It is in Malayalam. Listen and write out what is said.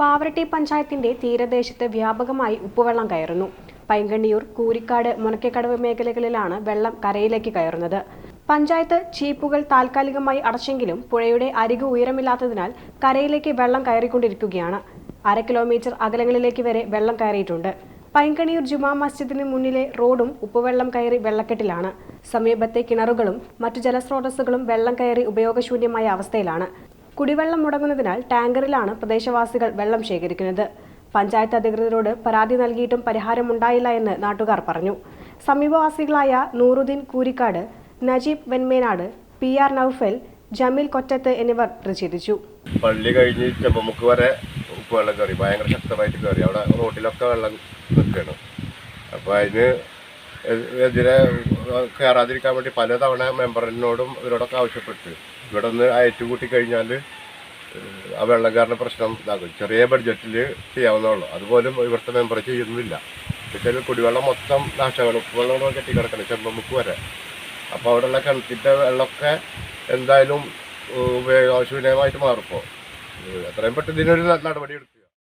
പാവറട്ടി പഞ്ചായത്തിന്റെ തീരദേശത്ത് വ്യാപകമായി ഉപ്പുവെള്ളം കയറുന്നു. പൈങ്കണ്ണിയൂർ കൂരിക്കാട് മുനക്കക്കടവ് മേഖലകളിലാണ് വെള്ളം കരയിലേക്ക് കയറുന്നത്. പഞ്ചായത്ത് ചീപ്പുകൾ താൽക്കാലികമായി അടച്ചെങ്കിലും പുഴയുടെ അരികു ഉയരമില്ലാത്തതിനാൽ കരയിലേക്ക് വെള്ളം കയറിക്കൊണ്ടിരിക്കുകയാണ്. അര കിലോമീറ്റർ അകലങ്ങളിലേക്ക് വരെ വെള്ളം കയറിയിട്ടുണ്ട്. പൈങ്കണിയൂർ ജുമാ മസ്ജിദിന് മുന്നിലെ റോഡും ഉപ്പുവെള്ളം കയറി വെള്ളക്കെട്ടിലാണ്. സമീപത്തെ കിണറുകളും മറ്റു ജലസ്രോതസ്സുകളും വെള്ളം കയറി ഉപയോഗശൂന്യമായ അവസ്ഥയിലാണ്. കുടിവെള്ളം മുടങ്ങുന്നതിനാൽ ടാങ്കറിലാണ് പ്രദേശവാസികൾ വെള്ളം ശേഖരിക്കുന്നത്. പഞ്ചായത്ത് അധികൃതരോട് പരാതി നൽകിയിട്ടും പരിഹാരമുണ്ടായില്ല എന്ന് നാട്ടുകാർ പറഞ്ഞു. സമീപവാസികളായ നൂറുദ്ദീൻ കൂരിക്കാട് നജീബ് വെൺമേനാട് പി ആർ നൌഫൽ ജമീൽ കൊറ്റത്ത് എന്നിവർ പ്രതിഷേധിച്ചു. പള്ളി കഴിഞ്ഞിട്ട് ചെമ്പമുക്ക് വരെ വെള്ളം കയറി. ഭയങ്കര ശക്തമായിട്ട് കയറി. അവിടെ റോട്ടിലൊക്കെ വെള്ളം നിൽക്കണം അപ്പോൾ അതിന് എതിരെ കയറാതിരിക്കാൻ വേണ്ടി പലതവണ മെമ്പറിനോടും ഇവരോടൊക്കെ ആവശ്യപ്പെട്ട്. ഇവിടെ നിന്ന് അയച്ചു കൂട്ടി കഴിഞ്ഞാൽ ആ വെള്ളം പ്രശ്നം ഇതാകും ചെറിയ ബഡ്ജറ്റിൽ ചെയ്യാവുന്നുള്ളൂ അതുപോലും ഇവിടുത്തെ മെമ്പർ ചെയ്യുന്നില്ല. എന്നുവെച്ചാൽ കുടിവെള്ളം മൊത്തം നാശമാണ്. ഉപ്പുവെള്ളം കെട്ടി കിടക്കണം ചെമ്പമുക്ക് വരെ. അപ്പോൾ അവിടെയുള്ള കിണറ്റിന്റെ വെള്ളമൊക്കെ എന്തായാലും ഉപയോഗ ആവശ്യവിനയമായിട്ട് മാറിപ്പോൾ എത്രയും പെട്ടെന്ന് ഇതിനൊരു നടപടി എടുക്കും.